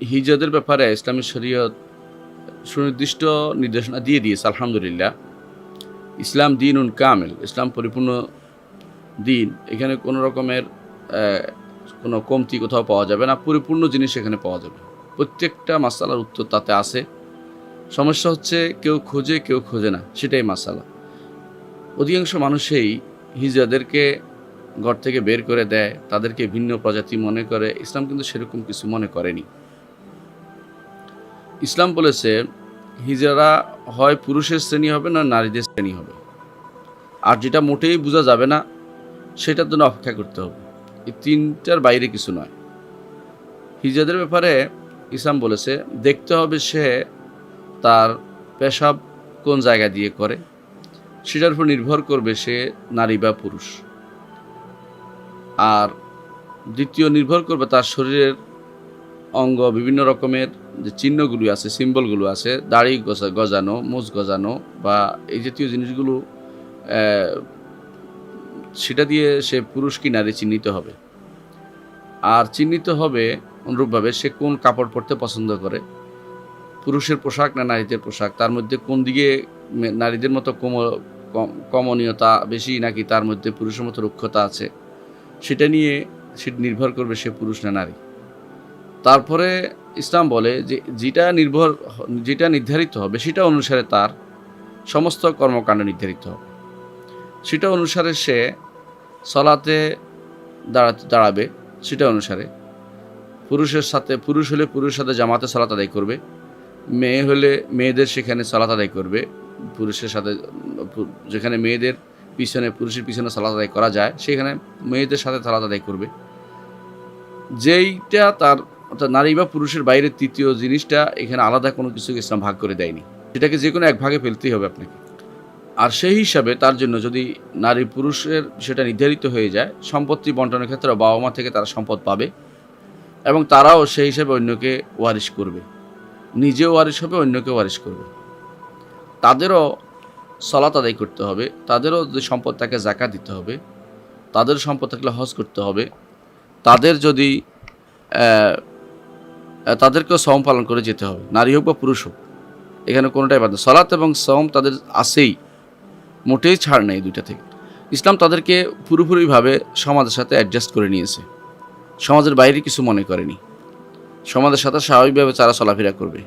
হিজরতের ব্যাপারে ইসলামী শরীয়ত সুনির্দিষ্ট নির্দেশনা দিয়ে দিয়েছে, আলহামদুলিল্লাহ। ইসলাম দিন উন কামেল, ইসলাম পরিপূর্ণ দিন। এখানে কোনো রকমের কোনো কমতি কোথাও পাওয়া যাবে না, পরিপূর্ণ জিনিস এখানে পাওয়া যাবে। প্রত্যেকটা মাসালার উত্তর তাতে আছে। সমস্যা হচ্ছে কেউ খোঁজে কেউ খোঁজে না, সেটাই মাসালা। অধিকাংশ মানুষেই হিজড়াদেরকে ঘর থেকে বের করে দেয়, তাদেরকে ভিন্ন প্রজাতি মনে করে। ইসলাম কিন্তু সেরকম কিছু মনে করেনি। ইসলাম বলেছে হিজড়া হয় পুরুষের শ্রেণি হবে না নারীদের শ্রেণি হবে। আর যেটা মোটেই বোঝা যাবে না, সেটার জন্য অপেক্ষা করতে হবে। এই তিনটার বাইরে কিছু নয়। হিজড়াদের ব্যাপারে ইসলাম বলেছে, দেখতে হবে সে তার পেশাব কোন জায়গা দিয়ে করে, সেটার উপর নির্ভর করবে সে নারী বা পুরুষ। আর দ্বিতীয়, নির্ভর করবে তার শরীরের অঙ্গ বিভিন্ন রকমের যে চিহ্নগুলো আছে সিম্বলগুলো আছে, দাড়ি গজা, গজানো, মুজ গজানো বা এই জাতীয় জিনিসগুলো সেটা দিয়ে সে পুরুষ কি নারী চিহ্নিত হবে? আর চিহ্নিত হবে অনুরূপভাবে সে কোন কাপড় পরতে পছন্দ করে? পুরুষের পোশাক না নারীদের পোশাক? তার মধ্যে কোন দিকে নারীদের মতো কোম কম- কমনীয়তা বেশি নাকি তার মধ্যে পুরুষের মতো রুক্ষতা আছে? সেটা নিয়ে সেটা নির্ভর করবে সে পুরুষ না নারী। তারপরে ইসলাম বলে যে যেটা নির্ভর, যেটা নির্ধারিত হবে সেটা অনুসারে তার সমস্ত কর্মকাণ্ড নির্ধারিত হবে। সেটা অনুসারে সে সলাতে দাঁড়াতে দাঁড়াবে, সেটা অনুসারে। পুরুষের সাথে, পুরুষ হলে পুরুষের সাথে জামাতে সলাত আদায় করবে, মেয়ে হলে মেয়েদের সেখানে সলাত আদায় করবে। পুরুষের সাথে, যেখানে মেয়েদের পিছনে, পুরুষের পিছনে সালাত আদায় করা যায়, সেখানে মেয়েদের সাথে সালাত আদায় করবে। যেইটা তার অর্থাৎ নারী বা পুরুষের বাইরে তৃতীয় জিনিসটা এখানে আলাদা কোনো কিছু ইসলাম ভাগ করে দেয়নি। সেটাকে যে কোনো এক ভাগে ফেলতেই হবে আপনাকে। আর সেই হিসাবে তার জন্য যদি নারী পুরুষের সেটা নির্ধারিত হয়ে যায়, সম্পত্তি বন্টনের ক্ষেত্রে বাবা মা থেকে তারা সম্পদ পাবে এবং তারাও সেই হিসাবে অন্যকে ওয়ারিশ করবে। নিজেও ওয়ারিশ হবে অন্যকে ওয়ারিশ করবে। তাদেরও সলাত আদায় করতে হবে, তাদেরও যে সম্পদ তাকে জাকা দিতে হবে তাদের সম্পদ থাকলে হজ করতে হবে। তাদের যদি তাদেরকেও সম পালন করে যেতে হবে। নারী হোক বা পুরুষ হোক। এখানে কোনোটাই বাদ। সলাত এবং সম তাদের আসেই মোটেই ছাড় নেই দুইটা থেকে। ইসলাম তাদেরকে পুরোপুরিভাবে সমাজের সাথে অ্যাডজাস্ট করে নিয়েছে। সমাজের বাইরে কিছু মনে করেনি। সমাজের সাথে স্বাভাবিকভাবে তারা চলাফেরা করবে।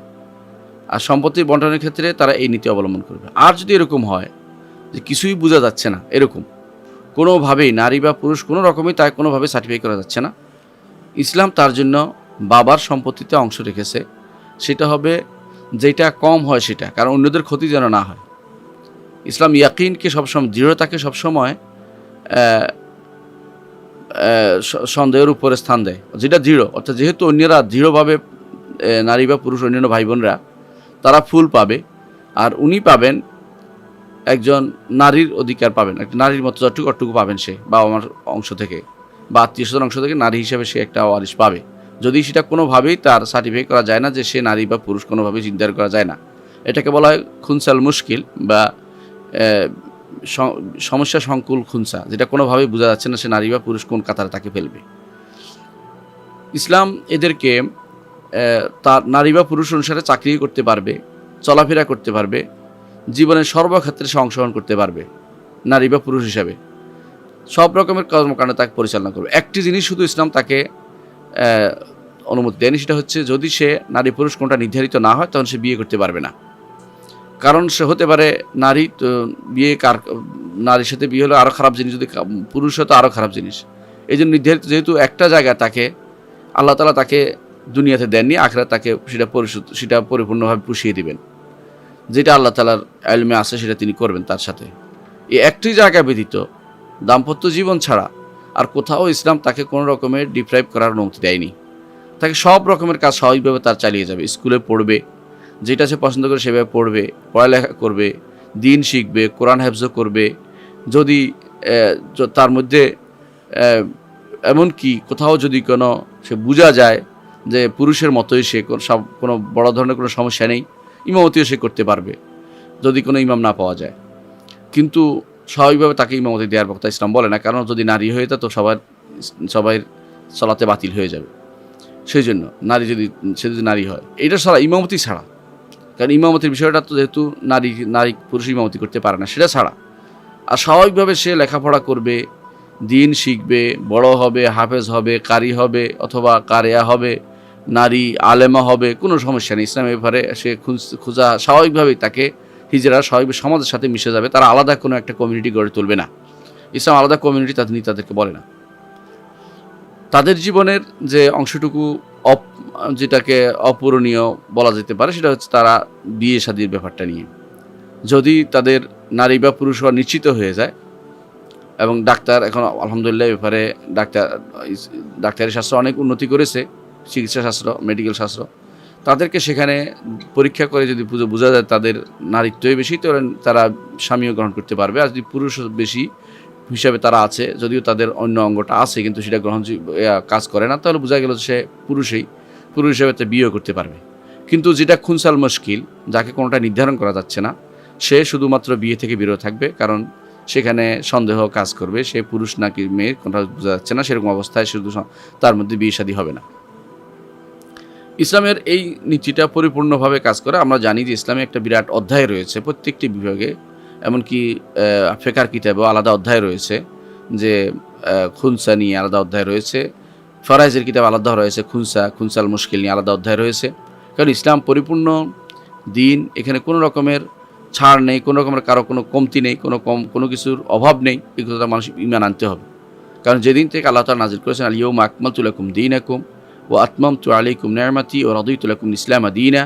আর সম্পত্তি বন্টনের ক্ষেত্রে তারা এই নীতি অবলম্বন করবে। আর যদি এরকম হয় যে কিছুই বোঝা যাচ্ছে না, এরকম। কোনোভাবেই নারী বা পুরুষ কোনো রকমই তাই কোনোভাবে সার্টিফাই করা যাচ্ছে না। ইসলাম তার জন্য বাবার সম্পত্তিতে অংশ রেখেছে, সেটা হবে যেটা কম হয় সেটা, কারণ অন্যদের ক্ষতি যেন না হয়। ইসলাম ইয়াকিনকে সবসময়, দৃঢ়তাকে সবসময় সন্দেহের উপরে স্থান দেয়। যেটা দৃঢ়, অর্থাৎ যেহেতু অন্যরা দৃঢ়ভাবে নারী বা পুরুষ, অন্যান্য ভাই বোনরা তারা ফুল পাবে, আর উনি পাবেন একজন নারীর অধিকার পাবেন, একটা নারীর মতো যতটুকু অটুকু পাবেন সে বাবা মার অংশ থেকে, বা আত্মীয় স্বজন অংশ থেকে নারী হিসেবে সে একটা ওয়ারিশ পাবে। যদি সেটা কোনোভাবেই তার সার্টিফাই করা যায় না যে সে নারী বা পুরুষ কোনোভাবেই চিন্তা করা যায় না। এটাকে বলা হয় খুনসাল মুশকিল বা সমস্যা সংকুল খুনসা, যেটা কোনোভাবেই বোঝা যাচ্ছে না সে নারী বা পুরুষ কোন কাতারে তাকে ফেলবে। ইসলাম এদেরকে তার নারী বা পুরুষ অনুসারে চাকরি করতে পারবে, চলাফেরা করতে পারবে, জীবনের সর্বক্ষেত্রে সে অংশগ্রহণ করতে পারবে, নারী বা পুরুষ হিসাবে। সব রকমের কর্মকাণ্ড তাকে পরিচালনা করবে। একটি জিনিস শুধু ইসলাম তাকে অনুমতি দেয়নি, সেটা হচ্ছে যদি সে নারী পুরুষ কোনটা নির্ধারিত না হয়, তখন সে বিয়ে করতে পারবে না। কারণ সে হতে পারে নারী, তো বিয়ে কার, নারীর সাথে বিয়ে হলে আরও খারাপ জিনিস, যদি পুরুষ হতো আরও খারাপ জিনিস। এই জন্য নির্ধারিত যেহেতু একটা জায়গা তাকে, আল্লাহ তালা তাকে দুনিয়াতে দেননি আখরা তাকে সেটা পরিশুদ্ধ, সেটা পরিপূর্ণভাবে পুষিয়ে দিবেন। যেটা আল্লাহ তালার আলমে আছে, সেটা তিনি করবেন তার সাথে। এই একটি জায়গা ব্যতীত দাম্পত্য জীবন ছাড়া আর কোথাও ইসলাম তাকে কোনো রকমের ডিপ্রাইভ করার অনুমতি দেয়নি। তাকে সব রকমের কাজ স্বাভাবিকভাবে তার চালিয়ে যাবে। স্কুলে পড়বে যেটা সে পছন্দ করে সেভাবে পড়বে পড়ালেখা করবে দিন শিখবে কোরআন হেফজো করবে যদি তার মধ্যে আহ, এমনকি কোথাও যদি কোনো সে বোঝা যায় যে পুরুষের মতোই সে কোনো বড় ধরনের কোনো সমস্যা নেই ইমামতিও সে করতে পারবে যদি কোনো ইমাম না পাওয়া যায়। কিন্তু স্বাভাবিকভাবে তাকে ইমামতি দেওয়ার বক্তা ইসলাম বলে না, কারণ যদি নারী হয়ে তো সবার সবাই চলাতে বাতিল হয়ে যাবে। সেই জন্য নারী যদি, সে যদি নারী হয়, এটা ছাড়া ইমামতি ছাড়া। কারণ ইমামতির বিষয়টা তো যেহেতু নারী নারী পুরুষ ইমামতি করতে পারে না, সেটা ছাড়া। আর স্বাভাবিকভাবে সে লেখাপড়া করবে, দিন শিখবে, বড় হবে, হাফেজ হবে, কারি হবে, অথবা কারেয়া হবে, নারী আলেমা হবে, কোনো সমস্যা নেই। ইসলামের ব্যাপারে সে খুঁজ- স্বাভাবিকভাবেই তাকে হিজরা স্বাভাবিক সমাজের সাথে মিশে যাবে, তারা আলাদা কোনো একটা কমিউনিটি গড়ে তুলবে না। ইসলাম আলাদা কমিউনিটি তাদের নিয়ে তাদেরকে বলে না। তাদের জীবনের যে অংশটুকু অপ যেটাকে অপূরণীয় বলা যেতে পারে, সেটা হচ্ছে তারা বিয়ে শাদির ব্যাপারটা নিয়ে। যদি তাদের নারী বা পুরুষ হওয়া নিশ্চিত হয়ে যায়, এবং ডাক্তার এখন আলহামদুলিল্লাহ ব্যাপারে ডাক্তার ডাক্তারি শাস্ত্র অনেক উন্নতি করেছে, চিকিৎসা শাস্ত্র মেডিকেল শাস্ত্র। তাদেরকে সেখানে পরীক্ষা করে যদি বুঝে- বোঝা যায়, তাদের নারীত্বই বেশি, তো তারা স্বামীও গ্রহণ করতে পারবে। আর যদি পুরুষ বেশি হিসাবে তারা আছে, যদিও তাদের অন্য অঙ্গটা আছে, কিন্তু সেটা গ্রহণ কাজ করে না, তাহলে বোঝা গেল সে পুরুষই পুরুষ হিসেবে তা বিয়েও করতে পারবে। কিন্তু যেটা খুনসাল মুশকিল, যাকে কোনোটা নির্ধারণ করা যাচ্ছে না, সে শুধুমাত্র বিয়ে থেকে বিরত থাকবে, কারণ সেখানে সন্দেহ কাজ করবে, সে পুরুষ নাকি মেয়ে, কোনটা বোঝা যাচ্ছে না, সেরকম অবস্থায় শুধু তার মধ্যে বিয়ে শাদী হবে না। ইসলামের এই নীতিটা পরিপূর্ণভাবে কাজ করে। আমরা জানি যে ইসলামে একটা বিরাট অধ্যায় রয়েছে প্রত্যেকটি বিভাগে, এমনকি ফেকার কিতাবেও আলাদা অধ্যায় রয়েছে যে খুনসা নিয়ে আলাদা অধ্যায় রয়েছে, ফরাইজের কিতাব আলাদা রয়েছে, খুনসা খুনসাল মুশকিল নিয়ে আলাদা অধ্যায় রয়েছে। কারণ ইসলাম পরিপূর্ণ দিন, এখানে কোনো রকমের ছাড় নেই, কোনো রকমের কারও কোনো কমতি নেই, কোনো কম, কোনো কিছুর অভাব নেই এগুলো মানুষ ইমান আনতে হবে। কারণ যেদিন থেকে আল্লাহ তালা নাজির করেছেন আলিয়ম আকমাল তুলাকুম দিন আকুম ও আত্মাম তু আলাইকুম নেয়ামাতি ও রদই তুলাকুম ইসলাম দিনা।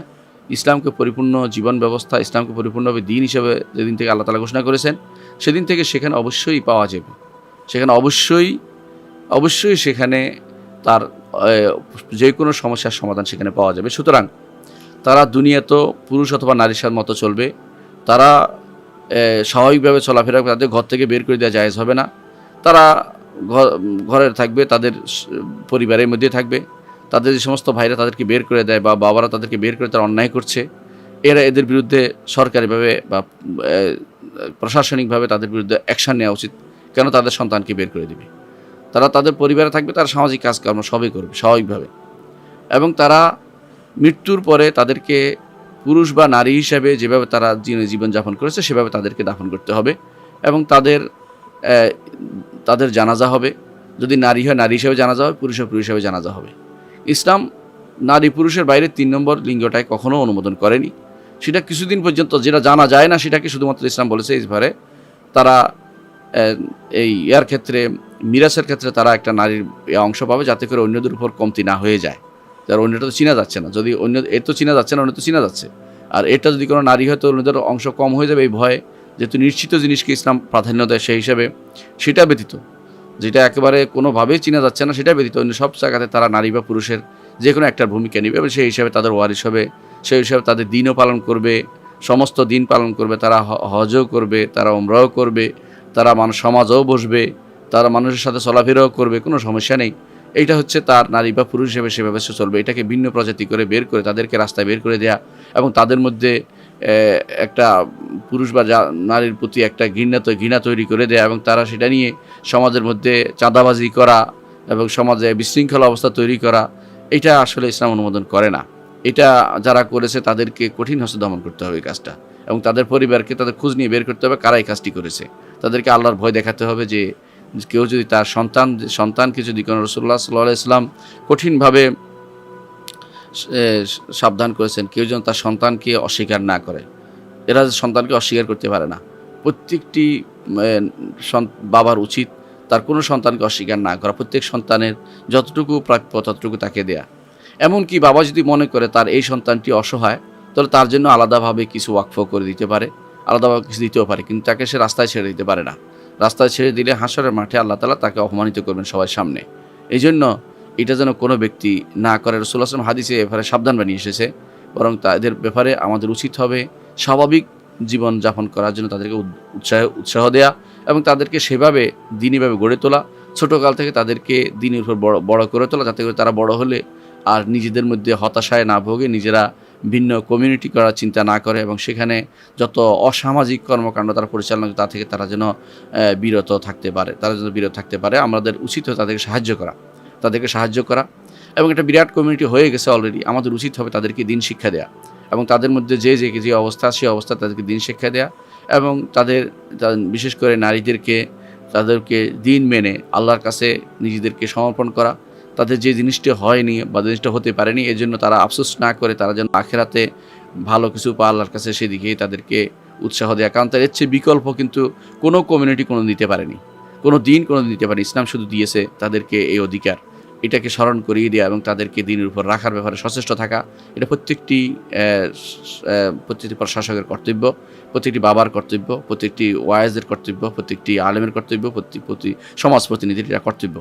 ইসলামকে পরিপূর্ণ জীবন ব্যবস্থা, ইসলামকে পরিপূর্ণভাবে দিন হিসেবে যেদিন থেকে আল্লাহ তালা ঘোষণা করেছেন, সেদিন থেকে সেখানে অবশ্যই পাওয়া যাবে। সেখানে অবশ্যই অবশ্যই সেখানে তার যে কোনো সমস্যার সমাধান সেখানে পাওয়া যাবে। সুতরাং তারা দুনিয়া তো পুরুষ অথবা নারীর মতো চলবে। তারা স্বাভাবিকভাবে চলাফেরা তাদের ঘর থেকে বের করে দেওয়া জায়েজ হবে না। তারা ঘরে থাকবে, তাদের পরিবারের মধ্যে থাকবে। তাদের যে সমস্ত ভাইরা তাদেরকে বের করে দেয় বা বাবারা তাদেরকে বের করে তারা অন্যায় করছে, এরা এদের বিরুদ্ধে সরকারিভাবে বা প্রশাসনিকভাবে তাদের বিরুদ্ধে অ্যাকশান নেওয়া উচিত। কেন? তাদের সন্তানকে বের করে দিবে। তারা তাদের পরিবারে থাকবে, তারা সামাজিক কাজকর্ম সবই করবে, স্বাভাবিকভাবে। এবং তারা মৃত্যুর পরে তাদেরকে পুরুষ বা নারী হিসেবে যেভাবে তারা জীবন জীবনযাপন করেছে, সেভাবে তাদেরকে দাফন করতে হবে এবং তাদের তাদের জানাজা হবে। যদি নারী হয়, নারী হিসেবে জানাজা হবে পুরুষ হয় পুরুষ হিসেবে জানাজা হবে। ইসলাম নারী পুরুষের বাইরে তিন নম্বর লিঙ্গটায় কখনো অনুমোদন করেনি। সেটা কিছুদিন পর্যন্ত যেটা জানা যায় না, সেটাকে শুধুমাত্র ইসলাম বলেছে ব্যাপারে তারা এই ইয়ার ক্ষেত্রে, মিরাসের ক্ষেত্রে তারা একটা নারীর অংশ পাবে যাতে করে অন্যদের উপর কমতি না হয়ে যায়। যার অন্যটা তো চিনা যাচ্ছে না। যদি অন্য এর তো চিনা যাচ্ছে না, অন্য তো চিনা যাচ্ছে। আর এটা যদি কোনো নারী হয় তো অন্যদের অংশ কম হয়ে যাবে এই ভয়ে। যেহেতু নিশ্চিত জিনিসকে ইসলাম প্রাধান্য দেয় সেই হিসাবে সেটা ব্যতীত। যেটা একেবারে কোনোভাবেই চিনা যাচ্ছে না সেটা ব্যতীত অন্য সব জায়গাতে তারা নারী বা পুরুষের যে কোনো একটার ভূমিকা নেবে এবং সেই হিসাবে তাদের ওয়ারিশ হবে, সেই হিসাবে তাদের দিনও পালন করবে, সমস্ত দিন পালন করবে, তারা হজও করবে, তারা উমরাও করবে, তারা মানুষ সমাজও বসবে, তারা মানুষের সাথে চলাফেরাও করবে, কোনো সমস্যা নেই। এইটা হচ্ছে তার নারী বা পুরুষ হিসেবে সেভাবে সে চলবে। এটাকে ভিন্ন প্রজাতি করে বের করে তাদেরকে রাস্তায় বের করে দেয়া এবং তাদের মধ্যে একটা পুরুষ বা নারীর প্রতি একটা ঘৃণা তো ঘৃণা তৈরি করে দেয়া এবং তারা সেটা নিয়ে সমাজের মধ্যে চাঁদাবাজি করা এবং সমাজে বিশৃঙ্খলা অবস্থা তৈরি করা, এটা আসলে ইসলাম অনুমোদন করে না। এটা যারা করেছে তাদেরকে কঠিন হস্ত দমন করতে হবে এই কাজটা এবং তাদের পরিবারকে তাদের খোঁজ নিয়ে বের করতে হবে কারা এই কাজটি করেছে। তাদেরকে আল্লাহর ভয় দেখাতে হবে যে কেউ যদি তার সন্তান, সন্তানকে যদি কোনো রসুল্লাহ সাল্লাহ ইসলাম কঠিনভাবে সাবধান করেছেন। কেউ যেন তার সন্তানকে অস্বীকার না করে। এরা সন্তানকে অস্বীকার করতে পারে না। প্রত্যেকটি বাবার উচিত তার কোনো সন্তানকে অস্বীকার না করা। প্রত্যেক সন্তানের যতটুকু প্রাপ্য ততটুকু তাকে দেয়া। এমনকি বাবা যদি মনে করে তার এই সন্তানটি অসহায়, তাহলে তার জন্য আলাদাভাবে কিছু ওয়াকফ করে দিতে পারে। আলাদাভাবে কিছু দিতেও পারে, কিন্তু তাকে সে রাস্তায় ছেড়ে দিতে পারে না। রাস্তায় ছেড়ে দিলে হাসরের মাঠে আল্লাহ তালা তাকে অপমানিত করবেন সবার সামনে। এই জন্য এটা যেন কোনো ব্যক্তি না করে। রসুল আসলাম হাদিসে এবারে সাবধান বানিয়ে এসেছে। বরং তাদের ব্যাপারে আমাদের উচিত হবে স্বাভাবিক জীবন যাপন করার জন্য তাদেরকে উৎসাহ উৎসাহ দেয়া এবং তাদেরকে সেভাবে দিনীভাবে গড়ে তোলা। ছোটোকাল থেকে তাদেরকে দিনের উপর বড় বড় করে তোলা যাতে করে তারা বড় হলে আর নিজেদের মধ্যে হতাশায় না ভোগে, নিজেরা ভিন্ন কমিউনিটি করার চিন্তা না করে এবং সেখানে যত অসামাজিক কর্মকাণ্ড তারা পরিচালনা তা থেকে তারা যেন বিরত থাকতে পারে, তারা যেন বিরত থাকতে পারে। আমাদের উচিত তাদেরকে সাহায্য করা। তাদেরকে সাহায্য করা। এবং একটা বিরাট কমিউনিটি হয়ে গেছে অলরেডি আমাদের উচিত হবে তাদেরকে দিন শিক্ষা দেওয়া এবং তাদের মধ্যে যে যে যে অবস্থা সেই অবস্থা তাদেরকে দিন শিক্ষা দেওয়া এবং তাদের বিশেষ করে নারীদেরকে, তাদেরকে দিন মেনে আল্লাহর কাছে নিজেদেরকে সমর্পণ করা। তাদের যে জিনিসটা হয়নি বা জিনিসটা হতে পারেনি, এর জন্য তারা আফসোস না করে তারা যেন আখেরাতে ভালো কিছু পা আল্লাহর কাছে, সেদিকেই তাদেরকে উৎসাহ দেওয়া কারণ তার এর চেয়ে বিকল্প কিন্তু কোনো কমিউনিটি কোনো দিতে পারেনি। কোনো দিন কোনো দিতে পারেনি। ইসলাম শুধু দিয়েছে তাদেরকে এই অধিকার। এটাকে স্মরণ করিয়ে দেওয়া এবং তাদেরকে দিনের উপর রাখার ব্যাপারে সচেষ্ট থাকা, এটা প্রত্যেকটি প্রত্যেকটি প্রশাসকের কর্তব্য, প্রত্যেকটি বাবার কর্তব্য, প্রত্যেকটি ওয়াইজের কর্তব্য, প্রত্যেকটি আলেমের কর্তব্য প্রতি সমাজ প্রতিনিধির এটা কর্তব্য।